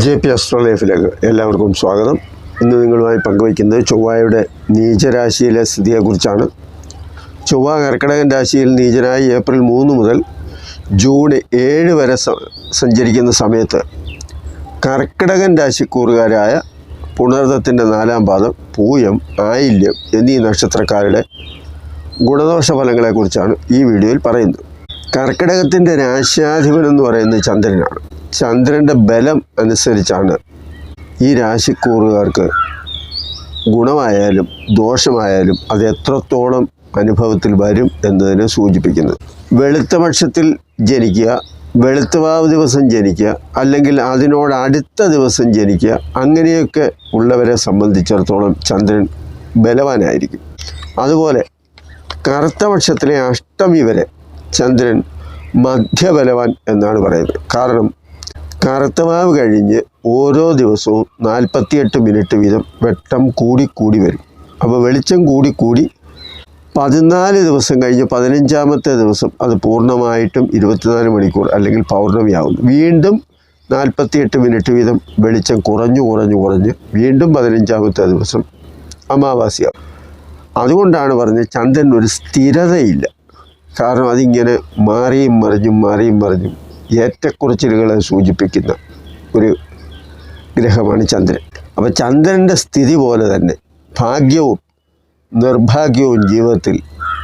J P astro ലൈഫിലേക്ക് എല്ലാവർക്കും സ്വാഗതം. ഇന്ന് നിങ്ങളുമായി പങ്കുവയ്ക്കുന്നത് ചൊവ്വയുടെ നീചരാശിയിലെ സ്ഥിതിയെക്കുറിച്ചാണ്. ചൊവ്വ കർക്കിടകൻ രാശിയിൽ നീചനായി ഏപ്രിൽ മൂന്ന് മുതൽ ജൂൺ ഏഴ് വരെ സഞ്ചരിക്കുന്ന സമയത്ത് കർക്കിടകൻ രാശിക്കൂറുകാരായ പുണർദത്തിന്റെ നാലാം പാദം പൂയം ആയില്യം എന്നീ നക്ഷത്രക്കാരുടെ ഗുണദോഷ ഫലങ്ങളെക്കുറിച്ചാണ് ഈ വീഡിയോയിൽ പറയുന്നത്. കർക്കിടകത്തിന്റെ രാശ്യാധിപൻ എന്ന് പറയുന്നത് ചന്ദ്രനാണ്. ചന്ദ്രന്റെ ബലം അനുസരിച്ചാണ് ഈ രാശിക്കൂറുകാർക്ക് ഗുണമായാലും ദോഷമായാലും അത് എത്രത്തോളം അനുഭവത്തിൽ വരും എന്നതിനെ സൂചിപ്പിക്കുന്നത്. വെളുത്ത പക്ഷത്തിൽ ജനിക്കുക വെളുത്തവാവ് ദിവസം ജനിക്കുക അല്ലെങ്കിൽ അതിനോട് അടുത്ത ദിവസം ജനിക്കുക അങ്ങനെയൊക്കെ ഉള്ളവരെ സംബന്ധിച്ചിടത്തോളം ചന്ദ്രൻ ബലവാനായിരിക്കും. അതുപോലെ കറുത്ത പക്ഷത്തിലെ അഷ്ടമി വരെ ചന്ദ്രൻ മധ്യബലവാൻ എന്നാണ് പറയുന്നത്. കാരണം കറുത്തമാവ് കഴിഞ്ഞ് ഓരോ ദിവസവും നാൽപ്പത്തിയെട്ട് മിനിറ്റ് വീതം വെട്ടം കൂടിക്കൂടി കൂടി വരും. അപ്പോൾ വെളിച്ചം കൂടിക്കൂടി കൂടി പതിനാല് ദിവസം കഴിഞ്ഞ് പതിനഞ്ചാമത്തെ ദിവസം അത് പൂർണമായിട്ടും ഇരുപത്തിനാല് മണിക്കൂർ അല്ലെങ്കിൽ പൗർണമിയാകുന്നു വീണ്ടും നാൽപ്പത്തിയെട്ട് മിനിറ്റ് വീതം വെളിച്ചം കുറഞ്ഞു കുറഞ്ഞു കുറഞ്ഞ് വീണ്ടും പതിനഞ്ചാമത്തെ ദിവസം അമാവാസിയാകും അതുകൊണ്ടാണ് പറഞ്ഞത് ചന്ദ്രൻ ഒരു സ്ഥിരതയില്ല. കാരണം അതിങ്ങനെ മാറിയും മറിഞ്ഞും മാറിയും മറിഞ്ഞും ഏറ്റക്കുറച്ചിലുകളെ സൂചിപ്പിക്കുന്ന ഒരു ഗ്രഹമാണ് ചന്ദ്രൻ. അപ്പോൾ ചന്ദ്രന്റെ സ്ഥിതി പോലെ തന്നെ ഭാഗ്യവും നിർഭാഗ്യവും ജീവിതത്തിൽ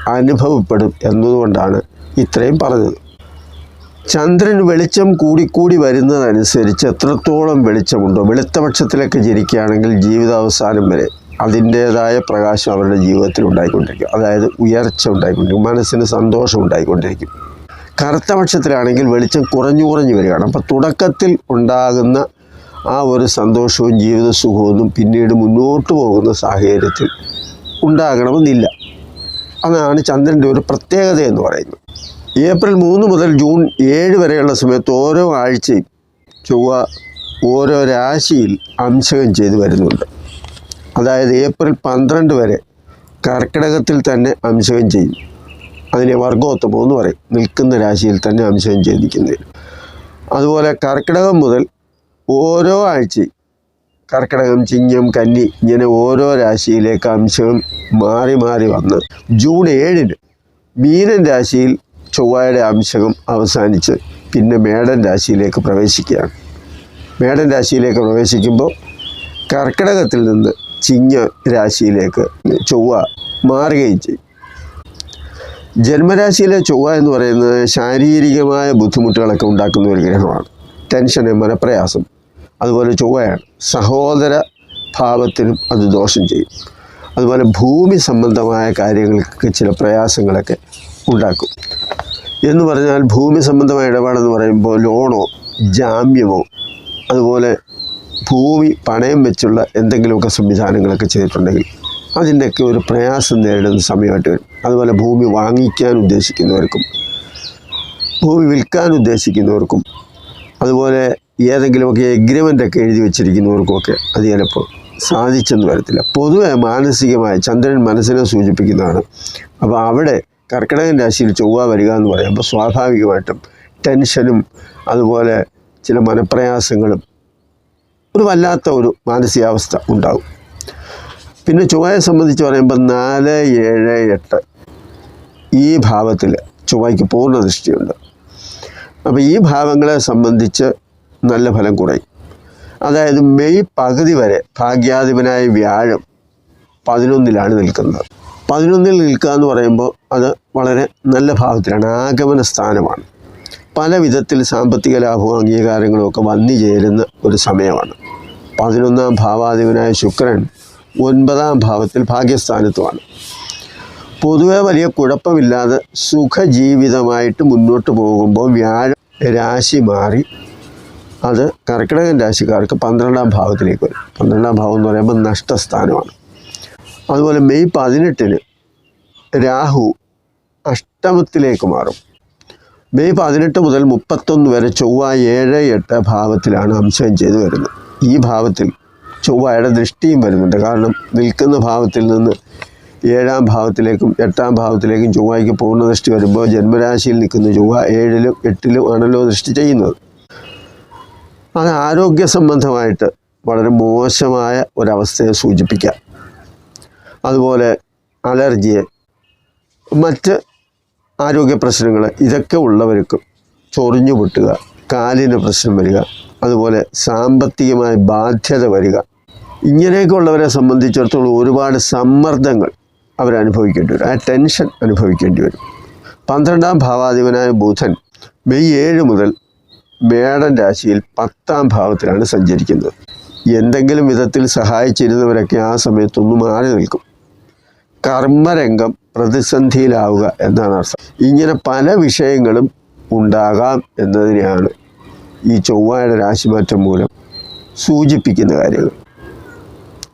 അനുഭവപ്പെടും എന്നതുകൊണ്ടാണ് ഇത്രയും പറഞ്ഞത്. ചന്ദ്രൻ വെളിച്ചം കൂടിക്കൂടി വരുന്നതനുസരിച്ച് എത്രത്തോളം വെളിച്ചമുണ്ടോ വെളുത്തപക്ഷത്തിലൊക്കെ ജനിക്കുകയാണെങ്കിൽ ജീവിതാവസാനം വരെ അതിന്റേതായ പ്രകാശം അവരുടെ ജീവിതത്തിൽ ഉണ്ടായിക്കൊണ്ടിരിക്കും. അതായത് ഉയർച്ച ഉണ്ടായിക്കൊണ്ടിരിക്കും മനസ്സിന് സന്തോഷം ഉണ്ടായിക്കൊണ്ടിരിക്കും. കറുത്ത പക്ഷത്തിലാണെങ്കിൽ വെളിച്ചം കുറഞ്ഞു കുറഞ്ഞു വരികയാണ്. അപ്പോൾ തുടക്കത്തിൽ ഉണ്ടാകുന്ന ആ ഒരു സന്തോഷവും ജീവിത സുഖവും പിന്നീട് മുന്നോട്ട് പോകുന്ന സാഹചര്യത്തിൽ ഉണ്ടാകണമെന്നില്ല. അതാണ് ചന്ദ്രന്റെ ഒരു പ്രത്യേകത എന്ന് പറയുന്നത്. ഏപ്രിൽ മൂന്ന് മുതൽ ജൂൺ ഏഴ് വരെയുള്ള സമയത്ത് ഓരോ ആഴ്ചയും ചൊവ്വ ഓരോ രാശിയിൽ അംശകം ചെയ്ത് വരുന്നുണ്ട്. അതായത് ഏപ്രിൽ പന്ത്രണ്ട് വരെ കർക്കിടകത്തിൽ തന്നെ അംശകം ചെയ്യും. അതിനെ വർഗോത്തമം എന്ന് പറയും. നിൽക്കുന്ന രാശിയിൽ തന്നെ അംശകം ചെയ്തിരിക്കുന്നത്. അതുപോലെ കർക്കിടകം മുതൽ ഓരോ ആഴ്ചയും കർക്കിടകം ചിങ്ങം കന്നി ഇങ്ങനെ ഓരോ രാശിയിലേക്ക് അംശം മാറി മാറി വന്ന് ജൂൺ ഏഴിന് മീനൻ രാശിയിൽ ചൊവ്വയുടെ അംശകം അവസാനിച്ച് പിന്നെ മേടൻ രാശിയിലേക്ക് പ്രവേശിക്കുകയാണ്. മേടൻ രാശിയിലേക്ക് പ്രവേശിക്കുമ്പോൾ കർക്കിടകത്തിൽ നിന്ന് ചിങ്ങ രാശിയിലേക്ക് ചൊവ്വ മാറുകയും ചെയ്യും. ജന്മരാശിയിലെ ചൊവ്വ എന്ന് പറയുന്നത് ശാരീരികമായ ബുദ്ധിമുട്ടുകളൊക്കെ ഉണ്ടാക്കുന്ന ഒരു ഗ്രഹമാണ്. ടെൻഷന് മനപ്രയാസം അതുപോലെ ചൊവ്വയാണ്. സഹോദര ഭാവത്തിനും അത് ദോഷം ചെയ്യും. അതുപോലെ ഭൂമി സംബന്ധമായ കാര്യങ്ങൾക്ക് ചില പ്രയാസങ്ങളൊക്കെ ഉണ്ടാക്കും. എന്ന് പറഞ്ഞാൽ ഭൂമി സംബന്ധമായ ഇടപാടെന്ന് പറയുമ്പോൾ ലോണോ ജാമ്യമോ അതുപോലെ ഭൂമി പണയം വെച്ചുള്ള എന്തെങ്കിലുമൊക്കെ സംവിധാനങ്ങളൊക്കെ ചെയ്തിട്ടുണ്ടെങ്കിൽ അതിന്റെയൊക്കെ ഒരു പ്രയാസം നേരിടുന്ന സമയമായിട്ട് വരും. അതുപോലെ ഭൂമി വാങ്ങിക്കാൻ ഉദ്ദേശിക്കുന്നവർക്കും ഭൂമി വിൽക്കാൻ ഉദ്ദേശിക്കുന്നവർക്കും അതുപോലെ ഏതെങ്കിലുമൊക്കെ എഗ്രിമെന്റ് ഒക്കെ എഴുതി വെച്ചിരിക്കുന്നവർക്കുമൊക്കെ അത് ചിലപ്പോൾ സാധിച്ചെന്ന് വരത്തില്ല. പൊതുവെ മാനസികമായ ചന്ദ്രൻ മനസ്സിനെ സൂചിപ്പിക്കുന്നതാണ്. അപ്പോൾ അവിടെ കർക്കിടകൻ രാശിയിൽ ചൊവ്വ വരിക എന്ന് പറയുമ്പോൾ സ്വാഭാവികമായിട്ടും ടെൻഷനും അതുപോലെ ചില മനപ്രയാസങ്ങളും ഒരു വല്ലാത്ത ഒരു മാനസികാവസ്ഥ ഉണ്ടാകും. പിന്നെ ചൊവ്വയെ സംബന്ധിച്ച് പറയുമ്പോൾ നാല് ഏഴ് എട്ട് ഈ ഭാവത്തിൽ ചൊവ്വയ്ക്ക് പൂർണ ദൃഷ്ടിയുണ്ട്. അപ്പോൾ ഈ ഭാവങ്ങളെ സംബന്ധിച്ച് നല്ല ഫലം കുറയും. അതായത് മെയ് പകുതി വരെ ഭാഗ്യാധിപനായ വ്യാഴം പതിനൊന്നിലാണ് നിൽക്കുന്നത്. പതിനൊന്നിൽ നിൽക്കുക എന്ന് പറയുമ്പോൾ അത് വളരെ നല്ല ഭാവത്തിലാണ് ആഗമന സ്ഥാനമാണ് പല വിധത്തിൽ സാമ്പത്തിക ലാഭവും അംഗീകാരങ്ങളും ഒക്കെ വന്നു ചേരുന്ന ഒരു സമയമാണ്. പതിനൊന്നാം ഭാവാധിപനായ ശുക്രൻ ഒൻപതാം ഭാവത്തിൽ ഭാഗ്യസ്ഥാനത്തുമാണ്. പൊതുവെ വലിയ കുഴപ്പമില്ലാതെ സുഖജീവിതമായിട്ട് മുന്നോട്ട് പോകുമ്പോൾ വ്യാഴ രാശി മാറി അത് കർക്കിടകൻ രാശിക്കാർക്ക് പന്ത്രണ്ടാം ഭാവത്തിലേക്ക് വരും. പന്ത്രണ്ടാം ഭാവം എന്ന് പറയുമ്പോൾ നഷ്ടസ്ഥാനമാണ്. അതുപോലെ മെയ് പതിനെട്ടിന് രാഹു അഷ്ടമത്തിലേക്ക് മാറും. മെയ് പതിനെട്ട് മുതൽ മുപ്പത്തൊന്ന് വരെ ചൊവ്വ ഏഴ് എട്ട് ഭാവത്തിലാണ് അംശം ചെയ്തു വരുന്നത്. ഈ ഭാവത്തിൽ ചൊവ്വയുടെ ദൃഷ്ടിയും വരുന്നുണ്ട്. കാരണം നിൽക്കുന്ന ഭാവത്തിൽ നിന്ന് ഏഴാം ഭാവത്തിലേക്കും എട്ടാം ഭാവത്തിലേക്കും ചൊവ്വയ്ക്ക് പൂർണ ദൃഷ്ടി വരുമ്പോൾ ജന്മരാശിയിൽ നിൽക്കുന്ന ചൊവ്വ ഏഴിലും എട്ടിലും ആണല്ലോ ദൃഷ്ടി ചെയ്യുന്നത്. അത് ആരോഗ്യ സംബന്ധമായിട്ട് വളരെ മോശമായ ഒരവസ്ഥയെ സൂചിപ്പിക്കാം. അതുപോലെ അലർജിയെ മറ്റ് ആരോഗ്യ പ്രശ്നങ്ങൾ ഇതൊക്കെ ഉള്ളവർക്കും ചൊറിഞ്ഞു പൊട്ടുക കാലിന് പ്രശ്നം വരിക അതുപോലെ സാമ്പത്തികമായ ബാധ്യത വരിക. ഇങ്ങനെയൊക്കെ ഉള്ളവരെ സംബന്ധിച്ചിടത്തോളം ഒരുപാട് സമ്മർദ്ദങ്ങൾ അവരനുഭവിക്കേണ്ടി വരും. ആ ടെൻഷൻ അനുഭവിക്കേണ്ടി വരും. പന്ത്രണ്ടാം ഭാവാധിപനായ ബുധൻ മെയ് ഏഴ് മുതൽ മേടൻ രാശിയിൽ പത്താം ഭാവത്തിലാണ് സഞ്ചരിക്കുന്നത്. എന്തെങ്കിലും വിധത്തിൽ സഹായിച്ചിരുന്നവരൊക്കെ ആ സമയത്തൊന്നും മാറി നിൽക്കും. കർമ്മരംഗം പ്രതിസന്ധിയിലാവുക എന്നാണ് അർത്ഥം. ഇങ്ങനെ പല വിഷയങ്ങളും ഉണ്ടാകാം എന്നതിനെയാണ് ഈ ചൊവ്വയുടെ രാശിമാറ്റം മൂലം സൂചിപ്പിക്കുന്ന കാര്യങ്ങൾ.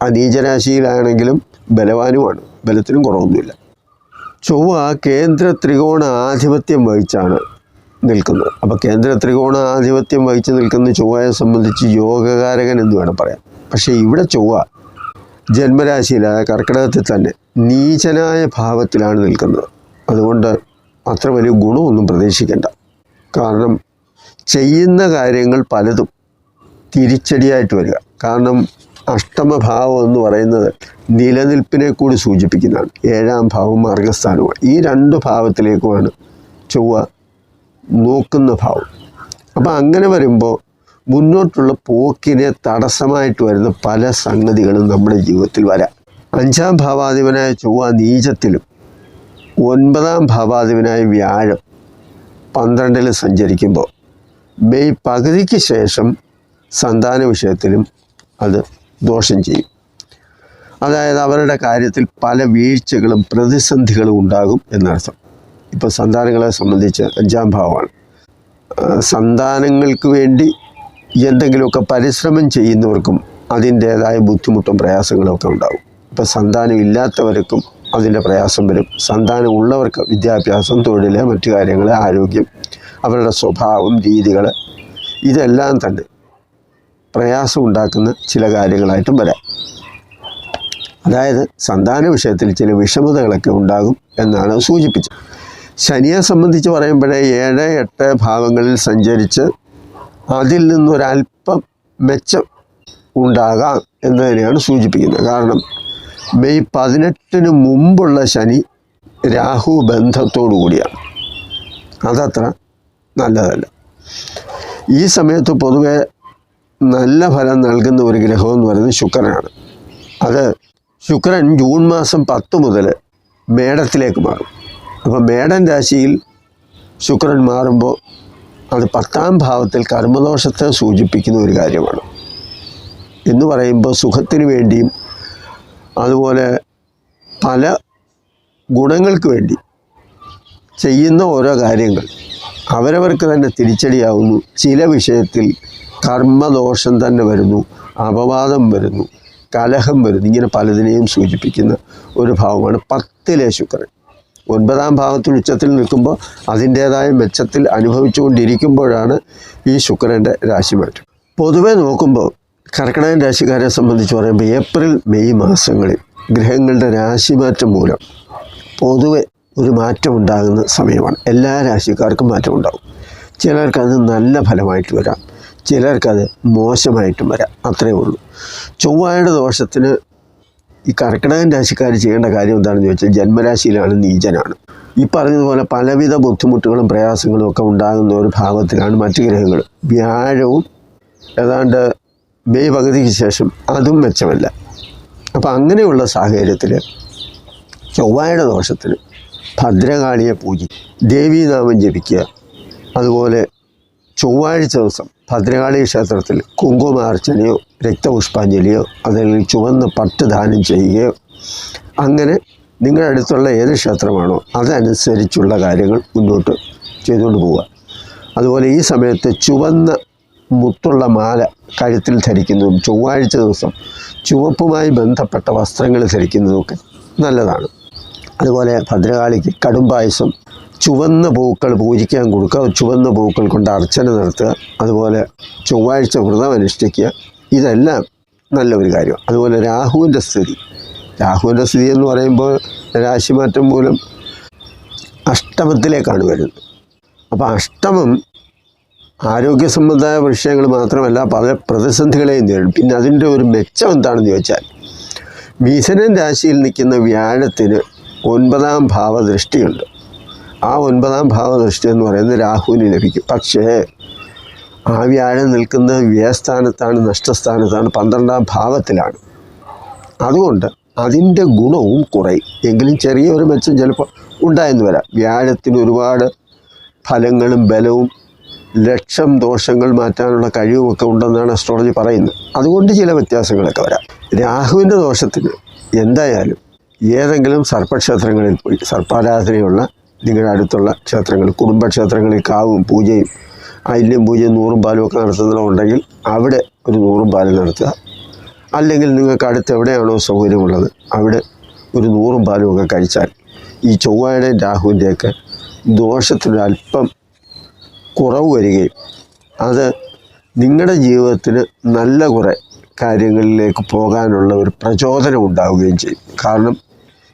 ആ നീചരാശിയിലാണെങ്കിലും ബലവാനുമാണ് ബലത്തിനും കുറവൊന്നുമില്ല. ചൊവ്വ കേന്ദ്ര ത്രികോണ ആധിപത്യം വഹിച്ചാണ് നിൽക്കുന്നത്. അപ്പോൾ കേന്ദ്ര ത്രികോണ ആധിപത്യം വഹിച്ച് നിൽക്കുന്ന ചൊവ്വയെ സംബന്ധിച്ച് യോഗകാരകൻ എന്ന് വേണം പറയാം പക്ഷേ ഇവിടെ ചൊവ്വ ജന്മരാശിയിൽ അതായത് കർക്കിടകത്തിൽ തന്നെ നീചനായ ഭാവത്തിലാണ് നിൽക്കുന്നത്. അതുകൊണ്ട് അത്ര വലിയ ഗുണമൊന്നും പ്രതീക്ഷിക്കേണ്ട. കാരണം ചെയ്യുന്ന കാര്യങ്ങൾ പലതും തിരിച്ചടിയായിട്ട് വരിക. കാരണം അഷ്ടമഭാവം എന്ന് പറയുന്നത് നിലനിൽപ്പിനെ കൂടി സൂചിപ്പിക്കുന്നതാണ്. ഏഴാം ഭാവം മാർഗസ്ഥാനമാണ്. ഈ രണ്ട് ഭാവത്തിലേക്കുമാണ് ചൊവ്വ നോക്കുന്ന ഭാവം. അപ്പം അങ്ങനെ വരുമ്പോൾ മുന്നോട്ടുള്ള പോക്കിനെ തടസ്സമായിട്ട് വരുന്ന പല സംഗതികളും നമ്മുടെ ജീവിതത്തിൽ വരാം. അഞ്ചാം ഭാവാധിപനായ ചൊവ്വ നീചത്തിലും ഒൻപതാം ഭാവാധിപനായ വ്യാഴം പന്ത്രണ്ടിൽ സഞ്ചരിക്കുമ്പോൾ മെയ് പകുതിക്ക് ശേഷം സന്താന വിഷയത്തിലും അത് ദോഷം ചെയ്യും. അതായത് അവരുടെ കാര്യത്തിൽ പല വീഴ്ചകളും പ്രതിസന്ധികളും ഉണ്ടാകും എന്നർത്ഥം. ഇപ്പോൾ സന്താനങ്ങളെ സംബന്ധിച്ച് അഞ്ചാം ഭാവമാണ്. സന്താനങ്ങൾക്ക് വേണ്ടി എന്തെങ്കിലുമൊക്കെ പരിശ്രമം ചെയ്യുന്നവർക്കും അതിന്റേതായ ബുദ്ധിമുട്ടും പ്രയാസങ്ങളും ഒക്കെ ഉണ്ടാകും. ഇപ്പോൾ സന്താനം ഇല്ലാത്തവർക്കും അതിന്റെ പ്രയാസം വരും. സന്താനം ഉള്ളവർക്ക് വിദ്യാഭ്യാസം തൊഴിൽ മറ്റു കാര്യങ്ങൾ ആരോഗ്യം അവരുടെ സ്വഭാവം രീതികൾ ഇതെല്ലാം തന്നെ പ്രയാസം ഉണ്ടാക്കുന്ന ചില കാര്യങ്ങളായിട്ടും വരാം. അതായത് സന്താന വിഷയത്തിൽ ചില വിഷമതകളൊക്കെ ഉണ്ടാകും എന്നാണ് സൂചിപ്പിച്ചത്. ശനിയെ സംബന്ധിച്ച് പറയുമ്പോഴേ ഏഴ് എട്ട് ഭാവങ്ങളിൽ സഞ്ചരിച്ച് അതിൽ നിന്നൊരല്പം മെച്ചം ഉണ്ടാകാം തന്നെയാണ് സൂചിപ്പിക്കുന്നത്. കാരണം മെയ് പതിനെട്ടിന് മുമ്പുള്ള ശനി രാഹു ബന്ധത്തോടു കൂടിയാണ് അതത്ര നല്ലതല്ല. ഈ സമയത്ത് പൊതുവെ നല്ല ഫലം നൽകുന്ന ഒരു ഗ്രഹം എന്ന് പറയുന്നത് ശുക്രനാണ്. അത് ശുക്രൻ ജൂൺ മാസം പത്ത് മുതൽ മേടത്തിലേക്ക് മാറും. അപ്പോൾ മേടൻ രാശിയിൽ ശുക്രൻ മാറുമ്പോൾ അത് പത്താം ഭാവത്തിൽ കർമ്മദോഷത്തെ സൂചിപ്പിക്കുന്ന ഒരു കാര്യമാണ്. എന്ന് പറയുമ്പോൾ സുഖത്തിന് വേണ്ടിയും അതുപോലെ പല ഗുണങ്ങൾക്ക് വേണ്ടി ചെയ്യുന്ന ഓരോ കാര്യങ്ങൾ. അവരവർക്ക് തന്നെ തിരിച്ചടിയാവുന്നു. ചില വിഷയത്തിൽ കർമ്മദോഷം തന്നെ വരുന്നു. അപവാദം വരുന്നു. കലഹം വരുന്നു. ഇങ്ങനെ പലതിനെയും സൂചിപ്പിക്കുന്ന ഒരു ഭാവമാണ് പത്തിലെ ശുക്രൻ. ഒൻപതാം ഭാവത്തിൽ ഉച്ചത്തിൽ നിൽക്കുമ്പോൾ അതിന്റേതായ മെച്ചത്തിൽ അനുഭവിച്ചുകൊണ്ടിരിക്കുമ്പോഴാണ് ഈ ശുക്രന്റെ രാശിമാറ്റം. പൊതുവെ നോക്കുമ്പോൾ കർക്കിടകൻ രാശിക്കാരെ സംബന്ധിച്ച് പറയുമ്പോൾ ഏപ്രിൽ മെയ് മാസങ്ങളിൽ ഗ്രഹങ്ങളുടെ രാശിമാറ്റം മൂലം പൊതുവെ ഒരു മാറ്റം ഉണ്ടാകുന്ന സമയമാണ്. എല്ലാ രാശിക്കാർക്കും മാറ്റമുണ്ടാകും. ചിലർക്കത് നല്ല ഫലമായിട്ട് വരാം. ചിലർക്കത് മോശമായിട്ടും വരാം. അത്രയേ ഉള്ളൂ. ചൊവ്വയുടെ ദോഷത്തിന് ഈ കർക്കിടകൻ രാശിക്കാർ ചെയ്യേണ്ട കാര്യം എന്താണെന്ന് ചോദിച്ചാൽ ജന്മരാശിയിലാണ് നീചനാണ്. ഈ പറഞ്ഞതുപോലെ പലവിധ ബുദ്ധിമുട്ടുകളും പ്രയാസങ്ങളും ഒക്കെ ഉണ്ടാകുന്ന ഒരു ഭാവത്തിലാണ് മറ്റു ഗ്രഹങ്ങൾ വ്യാഴവും ഏതാണ്ട് മെയ് പകുതിക്ക് ശേഷം അതും മെച്ചമല്ല. അപ്പം അങ്ങനെയുള്ള സാഹചര്യത്തിൽ ചൊവ്വയുടെ ദോഷത്തിൽ ഭദ്രകാളിയെ പൂജി ദേവീനാമം ജപിക്കുക. അതുപോലെ ചൊവ്വാഴ്ച ദിവസം ഭദ്രകാളി ക്ഷേത്രത്തിൽ കുങ്കുമാർച്ചനയോ രക്തപുഷ്പാഞ്ജലിയോ അതല്ലെങ്കിൽ ചുവന്ന പട്ട് ദാനം ചെയ്യുകയോ അങ്ങനെ നിങ്ങളുടെ അടുത്തുള്ള ഏത് ക്ഷേത്രമാണോ അതനുസരിച്ചുള്ള കാര്യങ്ങൾ മുന്നോട്ട് ചെയ്തുകൊണ്ട് പോവുക. അതുപോലെ ഈ സമയത്ത് ചുവന്ന മുത്തുള്ള മാല കഴുത്തിൽ ധരിക്കുന്നതും ചൊവ്വാഴ്ച ദിവസം ചുവപ്പുമായി ബന്ധപ്പെട്ട വസ്ത്രങ്ങൾ ധരിക്കുന്നതുമൊക്കെ നല്ലതാണ്. അതുപോലെ ഭദ്രകാളിക്ക് കടും പായസം ചുവന്ന പൂക്കൾ പൂജിക്കാൻ കൊടുക്കുക ചുവന്ന പൂക്കൾ കൊണ്ട് അർച്ചന നടത്തുക അതുപോലെ ചൊവ്വാഴ്ച വ്രതം അനുഷ്ഠിക്കുക ഇതെല്ലാം നല്ലൊരു കാര്യം. അതുപോലെ രാഹുവിന്റെ സ്ഥിതി. രാഹുവിന്റെ സ്ഥിതി എന്ന് പറയുമ്പോൾ രാശിമാറ്റം മൂലം അഷ്ടമത്തിലേക്കാണ് വരുന്നത്. അപ്പോൾ അഷ്ടമം ആരോഗ്യ സംബന്ധമായ വിഷയങ്ങൾ മാത്രമല്ല പല പ്രതിസന്ധികളെയും നേരിടും. പിന്നെ അതിന്റെ ഒരു മെച്ചം എന്താണെന്ന് ചോദിച്ചാൽ മീസനൻ രാശിയിൽ നിൽക്കുന്ന വ്യാഴത്തിന് ഒൻപതാം ഭാവദൃഷ്ടിയുണ്ട്. ആ ഒൻപതാം ഭാവദൃഷ്ടി എന്ന് പറയുന്നത് രാഹുവിന് ലഭിക്കും. പക്ഷേ ആ വ്യാഴം നിൽക്കുന്നത് വ്യയസ്ഥാനത്താണ് നഷ്ടസ്ഥാനത്താണ് പന്ത്രണ്ടാം ഭാവത്തിലാണ്. അതുകൊണ്ട് അതിന്റെ ഗുണവും കുറയും. എങ്കിലും ചെറിയൊരു മെച്ചം ചിലപ്പോൾ ഉണ്ടായെന്ന് വരാം. വ്യാഴത്തിന് ഒരുപാട് ഫലങ്ങളും ബലവും ലക്ഷം ദോഷങ്ങൾ മാറ്റാനുള്ള കഴിവുമൊക്കെ ഉണ്ടെന്നാണ് അസ്ട്രോളജി പറയുന്നത്. അതുകൊണ്ട് ചില വ്യത്യാസങ്ങളൊക്കെ വരാം. രാഹുവിന്റെ ദോഷത്തിന് എന്തായാലും ഏതെങ്കിലും സർപ്പക്ഷേത്രങ്ങളിൽ പോയി സർപ്പാരാധനയുള്ള നിങ്ങളുടെ അടുത്തുള്ള ക്ഷേത്രങ്ങൾ കുടുംബക്ഷേത്രങ്ങളിൽ കാവും പൂജയും അല്യം പൂജയും നൂറും പാലും ഒക്കെ നടത്തുന്നുണ്ടെങ്കിൽ അവിടെ ഒരു നൂറും പാലും നടത്തുക. അല്ലെങ്കിൽ നിങ്ങൾക്ക് അടുത്ത് എവിടെയാണോ സൗകര്യമുള്ളത് അവിടെ ഒരു നൂറും പാലും ഒക്കെ കഴിച്ചാൽ ഈ ചൊവ്വയുടെയും രാഹുവിന്റെയൊക്കെ ദോഷത്തിനൊരല്പം കുറവ് വരികയും അത് നിങ്ങളുടെ ജീവിതത്തിന് നല്ല കുറേ കാര്യങ്ങളിലേക്ക് പോകാനുള്ള ഒരു പ്രചോദനം ഉണ്ടാവുകയും ചെയ്യും. കാരണം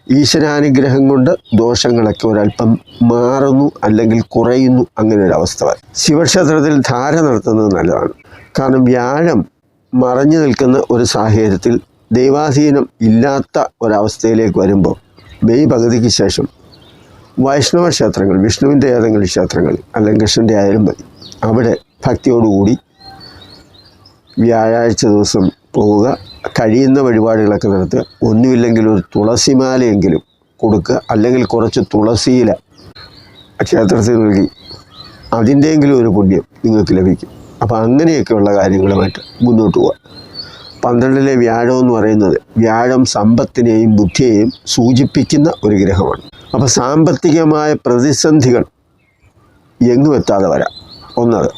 ഈശ്വരാനുഗ്രഹം കൊണ്ട് ദോഷങ്ങളൊക്കെ ഒരല്പം മാറുന്നു അല്ലെങ്കിൽ കുറയുന്നു അങ്ങനെ ഒരു അവസ്ഥ വരും. ശിവക്ഷേത്രത്തിൽ ധാര നടത്തുന്നത് നല്ലതാണ്. കാരണം വ്യാഴം മറഞ്ഞു നിൽക്കുന്ന ഒരു സാഹചര്യത്തിൽ ദൈവാധീനം ഇല്ലാത്ത ഒരവസ്ഥയിലേക്ക് വരുമ്പോൾ മെയ് പകുതിക്ക് ശേഷം വൈഷ്ണവ ക്ഷേത്രങ്ങൾ വിഷ്ണുവിന്റെ ഏതെങ്കിലും ക്ഷേത്രങ്ങൾ അല്ലെങ്കിൽ കൃഷ്ണന്റെ ആയാലും മതി. അവിടെ ഭക്തിയോടുകൂടി വ്യാഴാഴ്ച ദിവസം പോവുക. കഴിയുന്ന വഴിപാടുകളൊക്കെ നടത്തുക. ഒന്നുമില്ലെങ്കിൽ ഒരു തുളസിമാലയെങ്കിലും കൊടുക്കുക. അല്ലെങ്കിൽ കുറച്ച് തുളസിയില ക്ഷേത്രത്തിൽ നൽകി അതിന്റെയെങ്കിലും ഒരു പുണ്യം നിങ്ങൾക്ക് ലഭിക്കും. അപ്പോൾ അങ്ങനെയൊക്കെയുള്ള കാര്യങ്ങളുമായിട്ട് മുന്നോട്ട് പോവുക. പന്ത്രണ്ടിലെ വ്യാഴം എന്ന് പറയുന്നത് വ്യാഴം സമ്പത്തിനെയും ബുദ്ധിയെയും സൂചിപ്പിക്കുന്ന ഒരു ഗ്രഹമാണ്. അപ്പോൾ സാമ്പത്തികമായ പ്രതിസന്ധികൾ എങ്ങും എത്താതെ വരാം. ഒന്നത്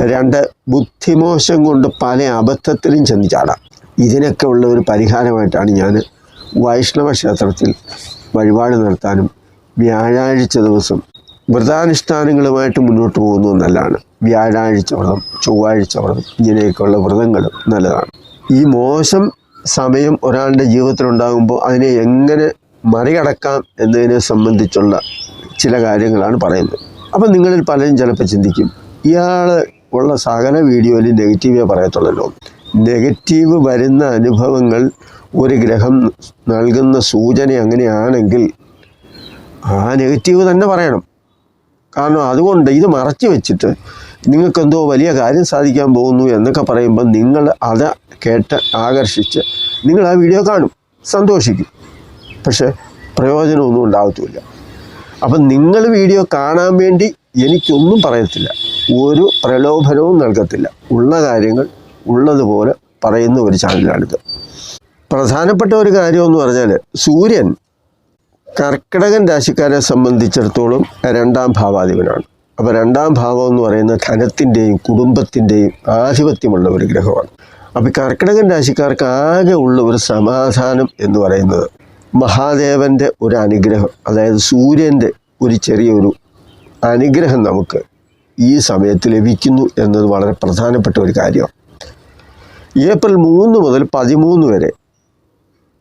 രണ്ട് ബുദ്ധിമോശം കൊണ്ട് പല അബദ്ധത്തിലും ചെന്ന് ചാടാം. ഇതിനൊക്കെ ഉള്ള ഒരു പരിഹാരമായിട്ടാണ് ഞാൻ വൈഷ്ണവ ക്ഷേത്രത്തിൽ വഴിപാട് നടത്താനും വ്യാഴാഴ്ച ദിവസം വ്രതാനുഷ്ഠാനങ്ങളുമായിട്ട് മുന്നോട്ട് പോകുന്നത് നല്ലതാണ്. വ്യാഴാഴ്ച വ്രതം ചൊവ്വാഴ്ച വ്രതം ഇങ്ങനെയൊക്കെയുള്ള വ്രതങ്ങൾ നല്ലതാണ്. ഈ മോശം സമയം ഒരാളുടെ ജീവിതത്തിലുണ്ടാകുമ്പോൾ അതിനെ എങ്ങനെ മറികടക്കാം എന്നതിനെ സംബന്ധിച്ചുള്ള ചില കാര്യങ്ങളാണ് പറയുന്നത്. അപ്പം നിങ്ങളിൽ പലരും ചിലപ്പോൾ ചിന്തിക്കും ഇയാൾ ഉള്ള സകല വീഡിയോയിൽ നെഗറ്റീവേ പറയത്തുള്ളല്ലോ. നെഗറ്റീവ് വരുന്ന അനുഭവങ്ങൾ ഒരു ഗ്രഹം നൽകുന്ന സൂചന അങ്ങനെയാണെങ്കിൽ ആ നെഗറ്റീവ് തന്നെ പറയണം. കാരണം അതുകൊണ്ട് ഇത് മറച്ചു വെച്ചിട്ട് നിങ്ങൾക്കെന്തോ വലിയ കാര്യം സാധിക്കാൻ പോകുന്നു എന്നൊക്കെ പറയുമ്പോൾ നിങ്ങൾ അത് കേട്ട് ആകർഷിച്ച് നിങ്ങൾ ആ വീഡിയോ കാണും സന്തോഷിക്കും. പക്ഷേ പ്രയോജനമൊന്നും ഉണ്ടാകത്തുമില്ല അപ്പം നിങ്ങൾ വീഡിയോ കാണാൻ വേണ്ടി എനിക്കൊന്നും പറയത്തില്ല. ഒരു പ്രലോഭനവും നൽകത്തില്ല. ഉള്ള കാര്യങ്ങൾ ഉള്ളതുപോലെ പറയുന്ന ഒരു ചാനലാണിത്. പ്രധാനപ്പെട്ട ഒരു കാര്യമെന്ന് പറഞ്ഞാൽ സൂര്യൻ കർക്കിടകൻ രാശിക്കാരെ സംബന്ധിച്ചിടത്തോളം രണ്ടാം ഭാവാധിപനാണ്. അപ്പോൾ രണ്ടാം ഭാവം എന്ന് പറയുന്ന ധനത്തിന്റെയും കുടുംബത്തിന്റെയും ആധിപത്യമുള്ള ഒരു ഗ്രഹമാണ്. അപ്പോൾ കർക്കിടകൻ രാശിക്കാർക്ക് ആകെ ഉള്ള ഒരു സമാധാനം എന്ന് പറയുന്നത് മഹാദേവന്റെ ഒരു അനുഗ്രഹം അതായത് സൂര്യന്റെ ഒരു ചെറിയൊരു അനുഗ്രഹം നമുക്ക് ഈ സമയത്ത് ലഭിക്കുന്നു എന്നത് വളരെ പ്രധാനപ്പെട്ട ഒരു കാര്യമാണ് ഏപ്രിൽ മൂന്ന് മുതൽ പതിമൂന്ന് വരെ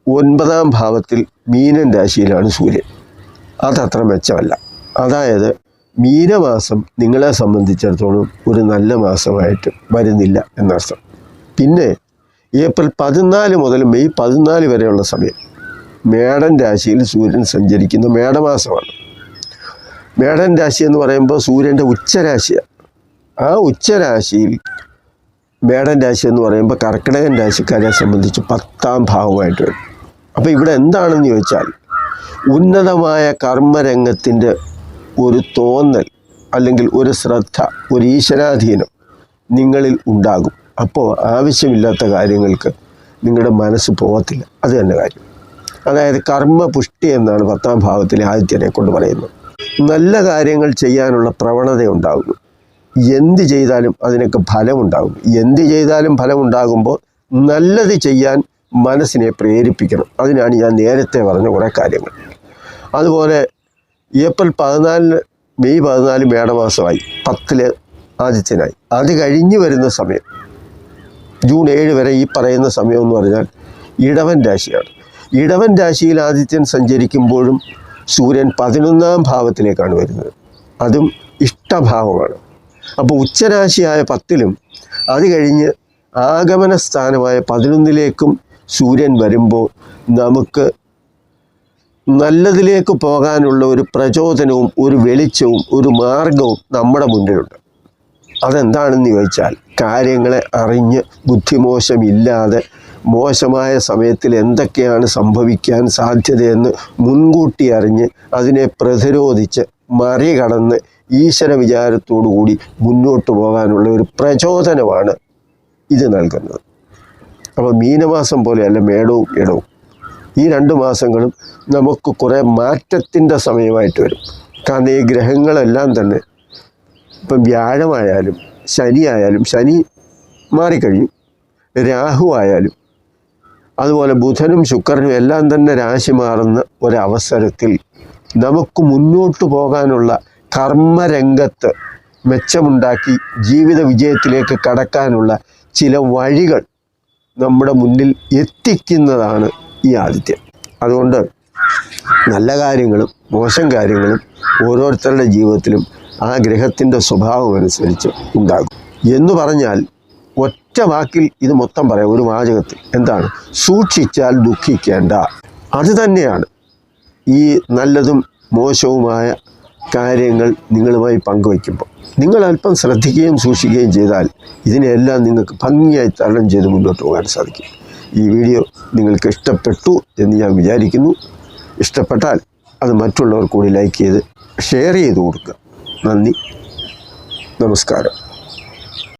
ഒൻപതാം ഭാവത്തിൽ മീനൻ രാശിയിലാണ് സൂര്യൻ. അതത്ര മെച്ചമല്ല. അതായത് മീനമാസം നിങ്ങളെ സംബന്ധിച്ചിടത്തോളം ഒരു നല്ല മാസമായിട്ട് വരുന്നില്ല എന്നർത്ഥം. പിന്നെ ഏപ്രിൽ പതിനാല് മുതൽ മെയ് പതിനാല് വരെയുള്ള സമയം. മേടൻ രാശിയിൽ സൂര്യൻ സഞ്ചരിക്കുന്ന മേടമാസമാണ്. മേടൻ രാശി എന്ന് പറയുമ്പോൾ സൂര്യന്റെ ഉച്ചരാശിയാണ് ആ ഉച്ചരാശിയിൽ മേടൻ രാശി എന്ന് പറയുമ്പോൾ കർക്കിടകൻ രാശിക്കാരെ സംബന്ധിച്ച് പത്താം ഭാവമായിട്ട് വരും. അപ്പോൾ ഇവിടെ എന്താണെന്ന് ചോദിച്ചാൽ ഉന്നതമായ കർമ്മരംഗത്തിന്റെ ഒരു തോന്നൽ അല്ലെങ്കിൽ ഒരു ശ്രദ്ധ ഒരു ഈശ്വരാധീനം നിങ്ങളിൽ ഉണ്ടാകും. അപ്പോൾ ആവശ്യമില്ലാത്ത കാര്യങ്ങൾക്ക് നിങ്ങളുടെ മനസ്സ് പോകത്തില്ല. അത് തന്നെ കാര്യം. അതായത് കർമ്മപുഷ്ടി എന്നാണ് പത്താം ഭാവത്തിലെ ആദിത്യനെ കൊണ്ട് പറയുന്നത്. നല്ല കാര്യങ്ങൾ ചെയ്യാനുള്ള പ്രവണത ഉണ്ടാകുന്നു എന്ത് ചെയ്താലും അതിനൊക്കെ ഫലമുണ്ടാകും എന്ത് ചെയ്താലും ഫലമുണ്ടാകുമ്പോൾ നല്ലത് ചെയ്യാൻ മനസ്സിനെ പ്രേരിപ്പിക്കണം. അതിനാണ് ഞാൻ നേരത്തെ പറഞ്ഞ കുറേ കാര്യങ്ങൾ. അതുപോലെ ഏപ്രിൽ പതിനാലിന് മെയ് പതിനാല് മേടമാസമായി പത്തിൽ ആദിത്യനായി. അത് കഴിഞ്ഞ് വരുന്ന സമയം ജൂൺ ഏഴ് വരെ ഈ പറയുന്ന സമയം എന്ന് പറഞ്ഞാൽ ഇടവൻ രാശിയാണ്. ഇടവൻ രാശിയിൽ ആദിത്യൻ സഞ്ചരിക്കുമ്പോഴും സൂര്യൻ പതിനൊന്നാം ഭാവത്തിലേക്കാണ് വരുന്നത്. അതും ഇഷ്ടഭാവമാണ്. അപ്പോൾ ഉച്ചരാശിയായ പത്തിലും അത് കഴിഞ്ഞ് ആഗമന സ്ഥാനമായ പതിനൊന്നിലേക്കും സൂര്യൻ വരുമ്പോൾ നമുക്ക് നല്ലതിലേക്ക് പോകാനുള്ള ഒരു പ്രചോദനവും ഒരു വെളിച്ചവും ഒരു മാർഗവും നമ്മുടെ മുന്നിലുണ്ട്. അതെന്താണെന്ന് ചോദിച്ചാൽ കാര്യങ്ങളെ അറിഞ്ഞ് ബുദ്ധിമോശമില്ലാതെ മോശമായ സമയത്തിൽ എന്തൊക്കെയാണ് സംഭവിക്കാൻ സാധ്യതയെന്ന് മുൻകൂട്ടി അറിഞ്ഞ് അതിനെ പ്രതിരോധിച്ച് മറികടന്ന് ഈശ്വര വിചാരത്തോടു കൂടി മുന്നോട്ട് പോകാനുള്ള ഒരു പ്രചോദനമാണ് ഇത് നൽകുന്നത്. അപ്പോൾ മീനമാസം പോലെയല്ല മേടവും ഇടവും. ഈ രണ്ട് മാസങ്ങളും നമുക്ക് കുറേ മാറ്റത്തിന്റെ സമയമായിട്ട് വരും. കാരണം ഈ ഗ്രഹങ്ങളെല്ലാം തന്നെ ഇപ്പം വ്യാഴമായാലും ശനിയായാലും ശനി മാറിക്കഴിയും രാഹു ആയാലും അതുപോലെ ബുധനും ശുക്രനും എല്ലാം തന്നെ രാശി മാറുന്ന ഒരവസരത്തിൽ നമുക്ക് മുന്നോട്ട് പോകാനുള്ള കർമ്മരംഗത്ത് മെച്ചമുണ്ടാക്കി ജീവിത വിജയത്തിലേക്ക് കടക്കാനുള്ള ചില വഴികൾ നമ്മുടെ മുന്നിൽ എത്തിക്കുന്നതാണ് ഈ ആദിത്യം അതുകൊണ്ട് നല്ല കാര്യങ്ങളും മോശം കാര്യങ്ങളും ഓരോരുത്തരുടെ ജീവിതത്തിലും ആ ഗ്രഹത്തിന്റെ സ്വഭാവം അനുസരിച്ച് ഉണ്ടാകും. എന്ന് പറഞ്ഞാൽ ഒറ്റ വാക്കിൽ ഇത് മൊത്തം പറയാം ഒരു വാചകത്തിൽ. എന്താണ്? സൂക്ഷിച്ചാൽ ദുഃഖിക്കേണ്ട. അത് തന്നെയാണ് ഈ നല്ലതും മോശവുമായ കാര്യങ്ങൾ നിങ്ങളുമായി പങ്കുവയ്ക്കുമ്പോൾ. നിങ്ങൾ അല്പം ശ്രദ്ധിക്കുകയും സൂക്ഷിക്കുകയും ചെയ്താൽ ഇതിനെല്ലാം നിങ്ങൾക്ക് ഭംഗിയായി തരണം ചെയ്ത് മുന്നോട്ട് പോകാൻ സാധിക്കും. ഈ വീഡിയോ നിങ്ങൾക്ക് ഇഷ്ടപ്പെട്ടു എന്ന് ഞാൻ വിചാരിക്കുന്നു. ഇഷ്ടപ്പെട്ടാൽ അത് മറ്റുള്ളവർ കൂടി ലൈക്ക് ചെയ്ത് ഷെയർ ചെയ്ത് കൊടുക്കുക. നന്ദി. നമസ്കാരം.